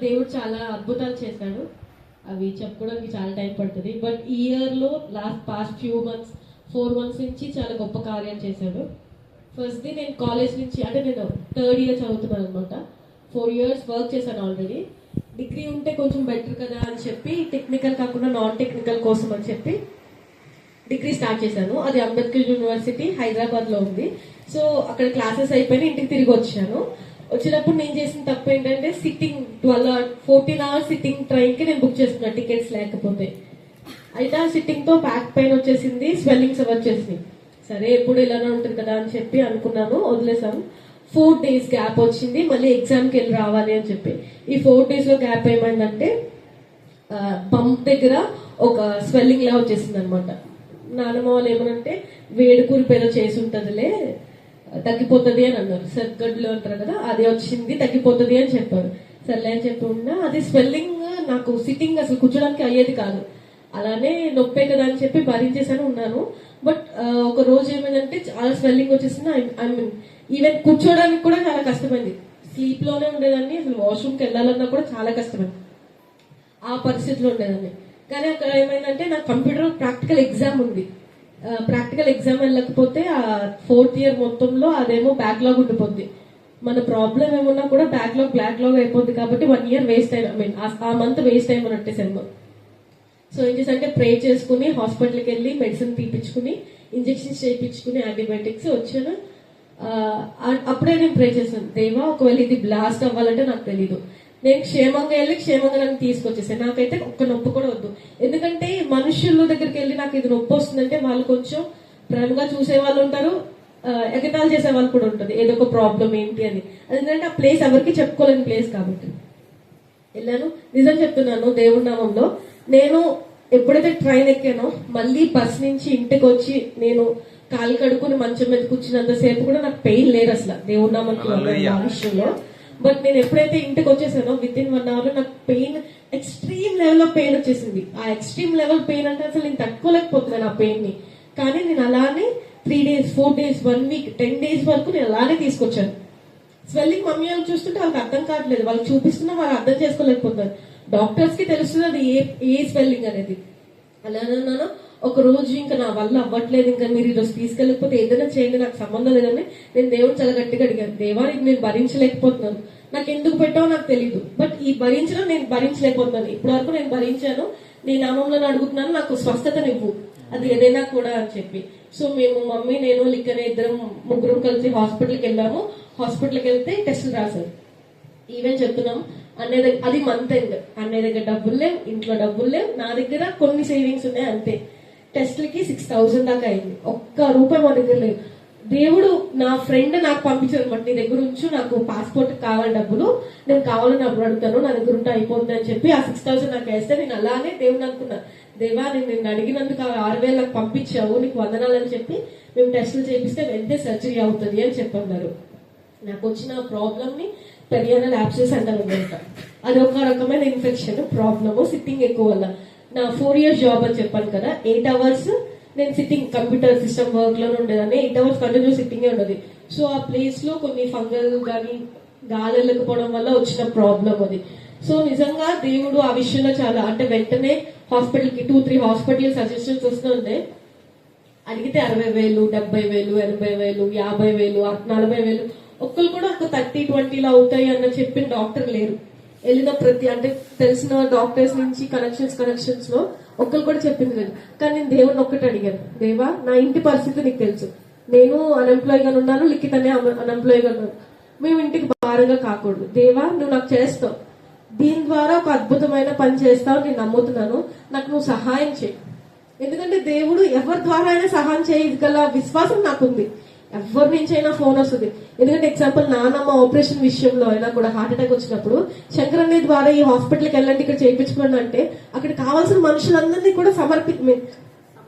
దేవుడు చాలా అద్భుతాలు చేశాడు. అవి చెప్పుకోవడానికి చాలా టైం పడుతుంది. బట్ ఈ ఇయర్లో last past few months four months నుంచి చాలా గొప్ప కార్యాలు చేశాడు. ఫస్ట్ది నేను కాలేజ్ నుంచి అంటే నేను థర్డ్ ఇయర్ చదువుతున్నాను అనమాట ఫోర్ ఇయర్స్ వర్క్ చేశాను ఆల్రెడీ. డిగ్రీ ఉంటే కొంచెం బెటర్ కదా అని చెప్పి టెక్నికల్ కాకుండా నాన్ టెక్నికల్ కోసం అని చెప్పి డిగ్రీ స్టార్ట్ చేశాను. అది అంబేద్కర్ యూనివర్సిటీ హైదరాబాద్లో ఉంది. సో అక్కడ క్లాసెస్ అయిపోయి ఇంటికి తిరిగి వచ్చాను. వచ్చినప్పుడు నేను చేసిన తప్పు ఏంటంటే sitting twelve fourteen hours sitting ట్రైన్కి నేను బుక్ చేసుకున్నాను టికెట్స్ లేకపోతే. అయితే ఆ సిట్టింగ్తో బ్యాక్ పెయిన్ వచ్చేసింది స్వెల్లింగ్స్ వచ్చేసింది సరే ఎప్పుడు ఇలానే ఉంటుంది కదా అని చెప్పి అనుకున్నాను వదిలేసాను ఫోర్ డేస్ గ్యాప్ వచ్చింది మళ్ళీ ఎగ్జామ్కి వెళ్ళి రావాలి అని చెప్పి. ఈ ఫోర్ డేస్లో గ్యాప్ ఏమైందంటే పంప్ దగ్గర ఒక స్వెల్లింగ్ లా వచ్చేసింది అనమాట నానమ్మ వాళ్ళు ఏమనంటే వేడుకూరి చేసి ఉంటదిలే తగ్గిపోతుంది అని అన్నారు. సర్గడ్లు అంటారు కదా అది వచ్చింది తగ్గిపోతుంది అని చెప్పారు. సర్లే అని చెప్పి ఉన్నా అది స్వెల్లింగ్ నాకు సిట్టింగ్ అసలు కూర్చోడానికి అయ్యేది కాదు. అలానే నొప్పే కదా అని చెప్పి భరించేసాను ఉన్నాను. బట్ ఒక రోజు ఏమైందంటే చాలా స్వెల్లింగ్ వచ్చేసింది. ఐ మీన్ ఈవెన్ కూర్చోడానికి కూడా చాలా కష్టమైంది. స్లీప్లోనే ఉండేదాన్ని అసలు వాష్రూమ్కి వెళ్ళాలన్నా కూడా చాలా కష్టమైంది. ఆ పరిస్థితిలో ఉండేదాన్ని. కానీ అక్కడ ఏమైందంటే నాకు కంప్యూటర్ ప్రాక్టికల్ ఎగ్జామ్ ఉంది. ప్రాక్టికల్ ఎగ్జామ్ వెళ్ళకపోతే ఆ ఫోర్త్ ఇయర్ మొత్తంలో అదేమో బ్యాక్లాగ్ ఉండిపోద్ది. మన ప్రాబ్లం ఏమున్నా కూడా బ్యాక్లాగ్ బ్లాక్లాగ్ అయిపోద్ది కాబట్టి వన్ ఇయర్ వేస్ట్ అయిన ఐ మీన్ ఆ మంత్ వేస్ట్ అయిపోయినట్టే సెమ్ సో ఏం చేసంటే ప్రే చేసుకుని హాస్పిటల్కి వెళ్ళి మెడిసిన్ తీపించుకుని ఇంజెక్షన్స్ చేయించుకుని యాంటీబయాటిక్స్ వచ్చాను. అప్పుడే నేను ప్రే చేశాను దేవా ఒకవేళ ఇది బ్లాస్ట్ అవ్వాలంటే నాకు తెలీదు. నేను క్షేమంగా వెళ్ళి క్షేమంగా నన్ను తీసుకొచ్చేసాను నాకైతే ఒక్క నొప్పి కూడా వద్దు. మనుషుల దగ్గరికి వెళ్ళి నాకు ఇది నొప్పి వస్తుందంటే వాళ్ళు కొంచెం ప్రేమగా చూసే వాళ్ళు ఉంటారు ఆ, ఎగతాళి చేసే వాళ్ళు కూడా ఉంటుంది. ఏదో ఒక ప్రాబ్లం ఏంటి అని. ఎందుకంటే ఆ ప్లేస్ ఎవరికి చెప్పుకోలేని ప్లేస్ కాబట్టి. వెళ్ళాను. నిజం చెప్తున్నాను దేవుడి నామంలో. నేను ఎప్పుడైతే ట్రైన్ ఎక్కానో మళ్ళీ బస్ నుంచి ఇంటికి వచ్చి నేను కాలు కడుక్కుని మంచం మీద కూర్చున్నంత సేపు కూడా నాకు పెయిన్ లేదు అసలు. దేవుడి నామంలో విషయంలో. బట్ నేను ఎప్పుడైతే ఇంటికి వచ్చేసానో విత్ ఇన్ వన్ అవర్ నాకు పెయిన్ ఎక్స్ట్రీమ్ లెవెల్లో పెయిన్ వచ్చేసింది. ఆ ఎక్స్ట్రీమ్ లెవెల్ పెయిన్ అంటే అసలు నేను తట్టుకోలేకపోతున్నాను ఆ పెయిన్ని. కానీ నేను అలానే three days four days one week ten days వరకు నేను అలానే తీసుకొచ్చాను. స్వెల్లింగ్ మమ్మీ వాళ్ళు చూస్తుంటే వాళ్ళకి అర్థం కావట్లేదు. వాళ్ళు చూపిస్తున్నా వాళ్ళు అర్థం చేసుకోలేకపోతున్నారు. డాక్టర్స్కి తెలుస్తుంది అది ఏ ఏ స్వెల్లింగ్ అనేది. అలానన్నాను ఒక రోజు ఇంకా నా వల్ల అవ్వట్లేదు. ఇంకా మీరు ఈరోజు తీసుకెళ్ళకపోతే ఏదైనా చేయండి నాకు సంబంధం లేదని నేను దేవుడు చాలా గట్టిగా అడిగాను. దేవా ఇది నేను భరించలేకపోతున్నాను. నాకు ఎందుకు పెట్టావో నాకు తెలియదు బట్ ఈ భరించడం నేను భరించలేకపోతున్నాను. ఇప్పటి వరకు నేను భరించాను. నీ నామంలో అడుగుతున్నాను. నాకు స్వస్థతనివ్వు అది ఏదైనా కూడా అని చెప్పి. సో మేము మమ్మీ నేను లిక్కనే ఇద్దరం ముగ్గురం కలిసి హాస్పిటల్కి వెళ్ళాము. హాస్పిటల్కి వెళ్తే టెస్టులు రాశారు. ఈవెన్ చెప్తున్నాం. అన్నయ్య దగ్గర అది మంత్ ఎండ్ అన్నయ్య దగ్గర డబ్బులు లేవు. ఇంట్లో డబ్బులు లేవు. నా దగ్గర కొన్ని సేవింగ్స్ ఉన్నాయి అంతే. టెస్ట్లకి సిక్స్ థౌసండ్ దాకా అయింది. ఒక్క రూపాయి మా దగ్గర లేదు దేవుడు నా ఫ్రెండ్ నాకు పంపించారు అనమాట నీ దగ్గర ఉంచు నాకు పాస్పోర్ట్ కావాలి డబ్బులు నేను కావాలని అప్పుడు అడుగుతాను నా దగ్గర ఉంటే అయిపోతుంది అని చెప్పి ఆ సిక్స్ థౌసండ్ నాకు వేస్తే నేను అలానే దేవుడు అనుకున్నా. దేవా నేను నిన్ను అడిగినందుకు ఆరు వేలు నాకు పంపించావు నీకు వందనాలని చెప్పి మేము టెస్టులు చేపిస్తే వెంటనే సర్జరీ అవుతుంది అని చెప్పన్నారు. నాకు వచ్చిన ప్రాబ్లమ్ని పెరియానల్ యాప్సెస్ అంటారు అనమాట అది ఒక రకమైన ఇన్ఫెక్షన్ ప్రాబ్లము సిట్టింగ్ ఎక్కువ వల్ల. నా ఫోర్ ఇయర్స్ జాబ్ అని చెప్పాను కదా ఎయిట్ అవర్స్ నేను సిట్టింగ్ కంప్యూటర్ సిస్టమ్ వర్క్లో ఉండేదాన్ని. ఎయిట్ అవర్స్ కంటిన్యూ సిట్టింగే ఉండదు. సో ఆ ప్లేస్లో కొన్ని ఫంగల్ కానీ గాలి వల్ల వచ్చిన ప్రాబ్లం అది. సో నిజంగా దేవుడు ఆ విషయంలో చాలా అంటే వెంటనే హాస్పిటల్కి టూ త్రీ హాస్పిటల్ సజెషన్స్ వస్తుండే. అడిగితే అరవై వేలు డెబ్బై వేలు ఎనభై వేలు యాభై వేలు నలభై వేలు. ఒక్కరు కూడా ఒక థర్టీ ట్వంటీలో అవుతాయి అన్న చెప్పిన డాక్టర్ లేరు. వెళ్ళిన ప్రతి అంటే తెలిసిన డాక్టర్స్ నుంచి కనెక్షన్స్ కనెక్షన్స్లో ఒక్కరు కూడా చెప్పింది లేదు. కానీ నేను దేవుడిని ఒక్కటి అడిగాను. దేవా నా ఇంటి పరిస్థితి నీకు తెలుసు. నేను అన్ఎంప్లాయ్గా ఉన్నాను లిఖితనే అన్ఎంప్లాయ్గా ఉన్నాను. మేము ఇంటికి భారంగా కాకూడదు. దేవా నువ్వు నాకు చేస్తావు. దీని ద్వారా ఒక అద్భుతమైన పని చేస్తావు నేను నమ్ముతున్నాను. నాకు నువ్వు సహాయం చేయి. ఎందుకంటే దేవుడు ఎవరి ద్వారా అయినా సహాయం చేయగల విశ్వాసం నాకుంది. ఎవరి నుంచి అయినా ఫోన్ వస్తుంది. ఎందుకంటే ఎగ్జాంపుల్ నానమ్మ ఆపరేషన్ విషయంలో అయినా కూడా హార్ట్ అటాక్ వచ్చినప్పుడు శంకరన్న ద్వారా ఈ హాస్పిటల్కి వెళ్ళండి ఇక్కడ చేయించుకోండి అంటే అక్కడ కావాల్సిన మనుషులందరినీ కూడా సమర్పి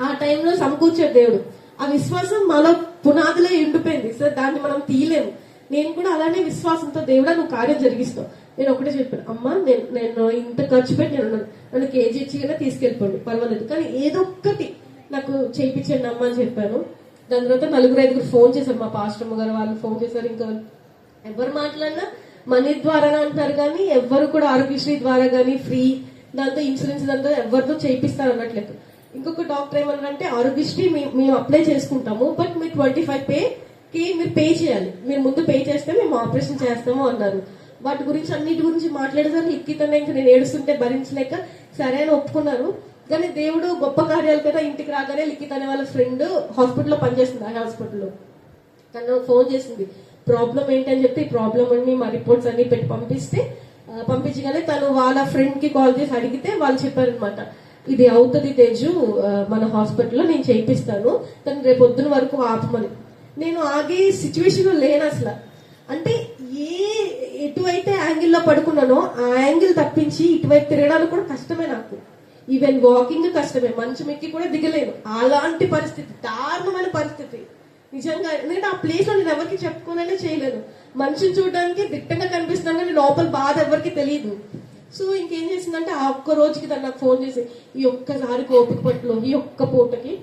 ఆ టైంలో సమకూర్చాడు దేవుడు. ఆ విశ్వాసం మన పునాదిలో ఎండిపోయింది. సార్ దాన్ని మనం తీయలేము. నేను కూడా అలానే విశ్వాసంతో దేవుడా నువ్వు కార్యం జరిగిస్తావు. నేను ఒకటే చెప్పాను. అమ్మా నేను నేను ఇంత ఖర్చు పెట్టి నేను నన్ను కేజీ ఇచ్చిగా తీసుకెళ్ళిపోండి. పర్వాలేదు. కానీ ఏదో ఒక్కటి నాకు చేయించండి అమ్మ అని చెప్పాను. దాని తర్వాత నలుగురు ఐదుగురు ఫోన్ చేశారు. మా పాస్టమ్ గారు వాళ్ళు ఫోన్ చేశారు. ఇంకా ఎవరు మాట్లాడినా మనీ ద్వారా అంటారు కానీ ఎవ్వరు కూడా ఆరోగ్యశ్రీ ద్వారా కానీ ఫ్రీ దాంతో ఇన్సూరెన్స్ దాంతో ఎవరితో చేయిస్తారు అన్నట్లేదు ఇంకొక డాక్టర్ ఏమన్నారంటే ఆరోగ్యశ్రీ మేము అప్లై చేసుకుంటాము బట్ మీరు ట్వంటీ ఫైవ్ పే కి మీరు పే చేయాలి. మీరు ముందు పే చేస్తే మేము ఆపరేషన్ చేస్తాము అన్నారు. వాటి గురించి అన్నిటి గురించి మాట్లాడేసరికి లిఖితనే ఇంకా నేను ఏడుస్తుంటే భరించలేక సరే అని ఒప్పుకున్నారు. కానీ దేవుడు గొప్ప కార్యాలు కదా ఇంటికి రాగానే లిఖిత్ అనే వాళ్ళ ఫ్రెండ్ హాస్పిటల్లో పనిచేస్తుంది ఆ హాస్పిటల్లో. తను ఫోన్ చేసింది ప్రాబ్లం ఏంటని చెప్పి ప్రాబ్లం అన్ని మా రిపోర్ట్స్ అన్ని పెట్టి పంపిస్తే పంపించగానే తను వాళ్ళ ఫ్రెండ్కి కాల్ చేసి అడిగితే వాళ్ళు చెప్పారనమాట ఇది అవుతుంది తేజు మన హాస్పిటల్లో నేను చేయిస్తాను తను రేపు పొద్దున వరకు ఆపమని. నేను ఆగే సిచ్యువేషన్ లేను అసలు. అంటే ఏ ఎటువైతే యాంగిల్లో పడుకున్నానో ఆ యాంగిల్ తప్పించి ఇటువైపు తిరగడానికి కూడా కష్టమే నాకు. ఈవెన్ వాకింగ్ కష్టమే. మంచం ఎక్కి కూడా దిగలేను. అలాంటి పరిస్థితి దారుణమైన పరిస్థితి. నిజంగా ఎందుకంటే ఆ ప్లేస్లో నేను ఎవరికి చెప్పుకోనైనా చేయలేను. మనిషిని చూడడానికి దిట్టంగా కనిపిస్తున్నాను కానీ లోపల బాధ ఎవరికి తెలియదు సో ఇంకేం చేసిందంటే ఆ ఒక్క రోజుకి తను నాకు ఫోన్ చేసి ఈ ఒక్కసారి ఓపిక పట్టులో ఈ ఒక్క పూటకి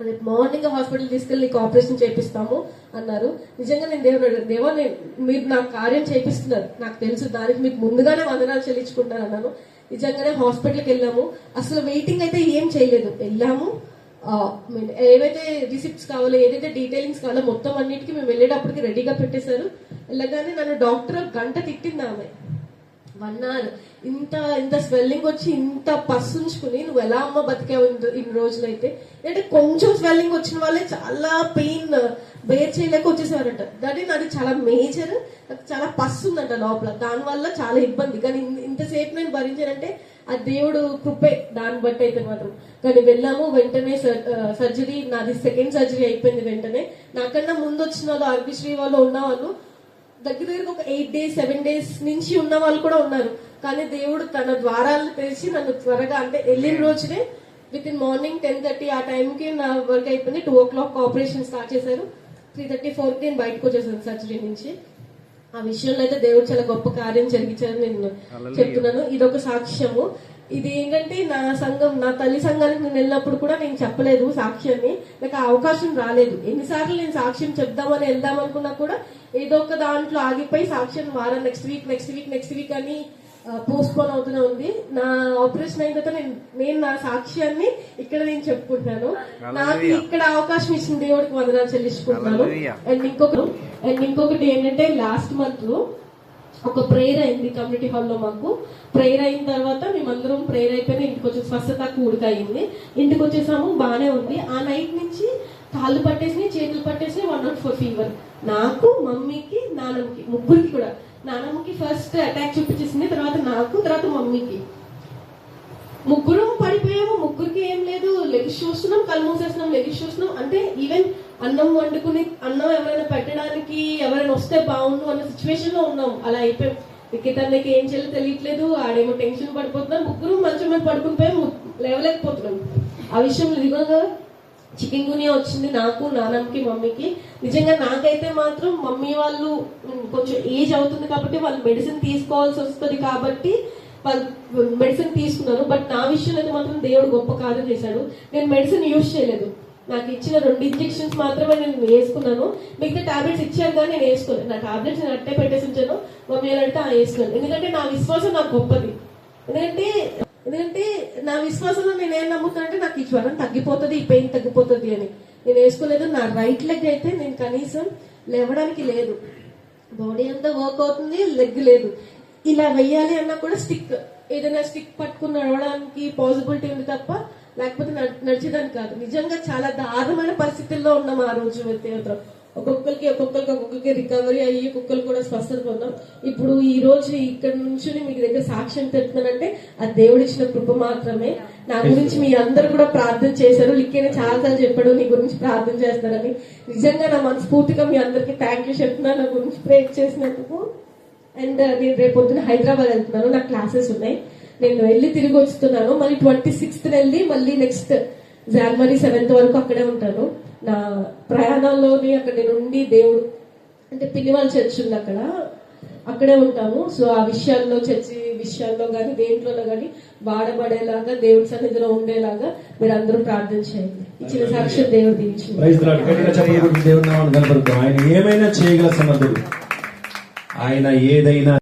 రేపు మార్నింగ్ హాస్పిటల్ తీసుకెళ్ళి నీకు ఆపరేషన్ చేపిస్తాము అన్నారు. నిజంగా నేను దేవుడు దేవా నేను మీరు నా కార్యం చేపిస్తున్నారు. నాకు తెలుసు దానికి మీకు ముందుగానే వందనాలు చెల్లించుకుంటాను అన్నాను. నిజంగానే హాస్పిటల్కి వెళ్ళాము. అసలు వెయిటింగ్ అయితే ఏం చేయలేదు. వెళ్ళాము. ఏవైతే రిసిప్ట్స్ కావాలో ఏదైతే డీటెయిలింగ్స్ కావాలో మొత్తం అన్నిటికీ మేము వెళ్ళేటప్పటికి రెడీగా పెట్టేశారు. వెళ్ళగానే నన్ను డాక్టర్ గంట తిట్టింది ఆమె. వన్ అవర్ ఇంత ఇంత స్వెల్లింగ్ వచ్చి ఇంత పస్సుంచుకుని నువ్వు ఎలా అమ్మ బతికావు ఇన్ని- ఇన్ని రోజులైతే? అంటే కొంచెం స్వెల్లింగ్ వచ్చిన వాళ్ళే చాలా పెయిన్ బేర్ చేయలేక వచ్చేసారంట దాని నాది చాలా మేజర్ నాకు చాలా పస్సు ఉందంట లోపల. దానివల్ల చాలా ఇబ్బంది. కానీ ఇంతసేపు నేను భరించానంటే ఆ దేవుడు కృపే దాన్ని బట్టి అయితే మాత్రం. కానీ వెళ్ళాము వెంటనే సర్జరీ నాది సెకండ్ సర్జరీ అయిపోయింది వెంటనే. నాకన్నా ముందు వచ్చిన వాళ్ళు ఆర్బిశ్రీ వాళ్ళు ఉన్న వాళ్ళు దగ్గర దగ్గర ఒక ఎయిట్ డేస్ సెవెన్ డేస్ నుంచి ఉన్న వాళ్ళు కూడా ఉన్నారు. కానీ దేవుడు తన ద్వారాలను తెరిచి నన్ను త్వరగా అంటే వెళ్ళిన రోజునే within morning ten thirty ఆ టైంకి నా వర్క్ అయిపోయింది. Two o'clock operation start చేశారు త్రీ థర్టీ ఫోర్కి నేను బయటకు వచ్చేసాను సర్జరీ నుంచి. ఆ విషయంలో అయితే దేవుడు చాలా గొప్ప కార్యం జరిగించారని నేను చెప్తున్నాను. ఇది ఒక సాక్ష్యము. ఇది ఏంటంటే నా సంఘం నా తల్లి సంఘానికి నేను వెళ్ళినప్పుడు కూడా నేను చెప్పలేదు సాక్ష్యాన్ని. నాకు ఆ అవకాశం రాలేదు. ఎన్నిసార్లు నేను సాక్ష్యం చెప్దామని వెళ్దాం అనుకున్నా కూడా ఏదో ఒక దాంట్లో ఆగిపోయి సాక్ష్యం వారం next week next week next week అని పోస్ట్ పోన్ అవుతూనే ఉంది. నా ఆపరేషన్ అయిన తర్వాత నేను నేను నా సాక్ష్యాన్ని ఇక్కడ నేను చెప్పుకుంటున్నాను. నాకు ఇక్కడ అవకాశం ఇచ్చిన దేవుడికి వందనాలు చెల్లించుకుంటున్నాను. అండ్ ఇంకొక అండ్ ఇంకొకటి ఏంటంటే లాస్ట్ మంత్లో ఒక ప్రేయర్ అయింది కమ్యూనిటీ హాల్లో మాకు. ప్రేయర్ అయిన తర్వాత మేమందరం ప్రేయర్ అయిపోయిన ఇంటికి వచ్చి స్వస్థత కూడిక అయింది. ఇంటికి వచ్చేసాము బాగానే ఉంది. ఆ నైట్ నుంచి కాళ్ళు పట్టేసి చేతులు పట్టేసి వన్ నాట్ ఫోర్ ఫీవర్ నాకు మమ్మీకి నాన్నమ్మకి ముగ్గురికి కూడా. నాన్నమ్మకి ఫస్ట్ అటాక్ చూపించేసింది తర్వాత నాకు తర్వాత మమ్మీకి. ముగ్గురు పడిపోయాము ముగ్గురికి ఏం లేదు. లెగిసి చూస్తున్నాం కళ్ళు మూసేస్తున్నాం లెగిసి చూస్తున్నాం. అంటే ఈవెన్ అన్నం వండుకుని అన్నం ఎవరైనా పెట్టడానికి ఎవరైనా వస్తే బాగుండు అన్న సిచ్యువేషన్లో ఉన్నాం. అలా అయిపోయాం. నిఖితానికి ఏం చేయాలో తెలియట్లేదు. ఆడేమో టెన్షన్ పడిపోతున్నాం. ముగ్గురు మంచి మీద పడుకుని పోయి లేవలేకపోతున్నాం. ఆ విషయంలో ఇదిగోగా చికెన్ గునియా వచ్చింది నాకు నానమ్మకి మమ్మీకి. నిజంగా నాకైతే మాత్రం మమ్మీ వాళ్ళు కొంచెం ఏజ్ అవుతుంది కాబట్టి వాళ్ళు మెడిసిన్ తీసుకోవాల్సి వస్తుంది కాబట్టి వాళ్ళు మెడిసిన్ తీసుకున్నారు. బట్ నా విషయంలో అయితే మాత్రం దేవుడు గొప్ప కార్యం చేశాడు. నేను మెడిసిన్ యూజ్ చేయలేదు. నాకు ఇచ్చిన రెండు ఇంజెక్షన్స్ మాత్రమే నేను వేసుకున్నాను. మిగతా టాబ్లెట్స్ ఇచ్చారు కానీ నేను వేసుకోలేదు. నా టాబ్లెట్స్ నేను అట్టే పెట్టేసి ఉంచాను. మమ్మీ అని అంటే ఆ వేసుకున్నాను ఎందుకంటే నా విశ్వాసం నాకు గొప్పది. ఎందుకంటే ఎందుకంటే నా విశ్వాసంలో నేను ఏం నమ్ముతానంటే నాకు ఈ జ్వరం తగ్గిపోతుంది ఈ పెయిన్ తగ్గిపోతుంది అని. నేను వేసుకోలేదు నా రైట్ లెగ్ అయితే నేను కనీసం లేవడానికి లేదు. బాడీ అంతా వర్క్ అవుతుంది లెగ్ లేదు. ఇలా వెయ్యాలి అన్నా కూడా స్టిక్ ఏదైనా స్టిక్ పట్టుకుని నడవడానికి పాసిబిలిటీ ఉంది తప్ప లేకపోతే నడ- నడిచేదానికి కాదు. నిజంగా చాలా దారుణమైన పరిస్థితుల్లో ఉన్నాం ఆ రోజు వ్యక్తిగతం ఒక్కొక్కరికి ఒక్కొక్కరికి ఒక్కొక్కరికి రికవరీ అయ్యి ఒక్కొక్కరు కూడా స్వస్థత పొందాం. ఇప్పుడు ఈ రోజు ఇక్కడ నుంచి మీకు దగ్గర సాక్ష్యం తెలుపుతున్నానంటే ఆ దేవుడు ఇచ్చిన కృప మాత్రమే. నా గురించి మీ అందరు కూడా ప్రార్థన చేశారు. లిక్కని చాలా సార్లు చెప్పాడు నీ గురించి ప్రార్థన చేస్తారని నిజంగా నా మనస్ఫూర్తిగా మీ అందరికి థ్యాంక్ యూ చెప్తున్నాను. నా గురించి ప్రేర్ చేసినందుకు. అండ్ uh, నేను రేపు పొద్దున హైదరాబాద్ వెళ్తున్నాను. నాకు క్లాసెస్ ఉన్నాయి. నేను వెళ్ళి తిరిగి వస్తున్నాను. మళ్ళీ ట్వంటీ సిక్స్త్ వెళ్ళి మళ్ళీ నెక్స్ట్ జనవరి సెవెంత్ వరకు అక్కడే ఉంటాను. నా ప్రయాణంలోని అక్కడ నేను ఉండి దేవుడు అంటే పిల్లివాళ్ళ చర్చ్ ఉంది అక్కడ అక్కడే ఉంటాము సో ఆ విషయాల్లో చర్చి విషయాల్లో కానీ దేంట్లో కానీ వాడబడేలాగా దేవుడి సన్నిధిలో ఉండేలాగా మీరు అందరూ ప్రార్థన చేయండి ఇచ్చిన సాక్ష్యం దేవుడు కనపడుతాం ఆయన ఏమైనా చేయగల సమర్థుడు ఆయన ఏదైనా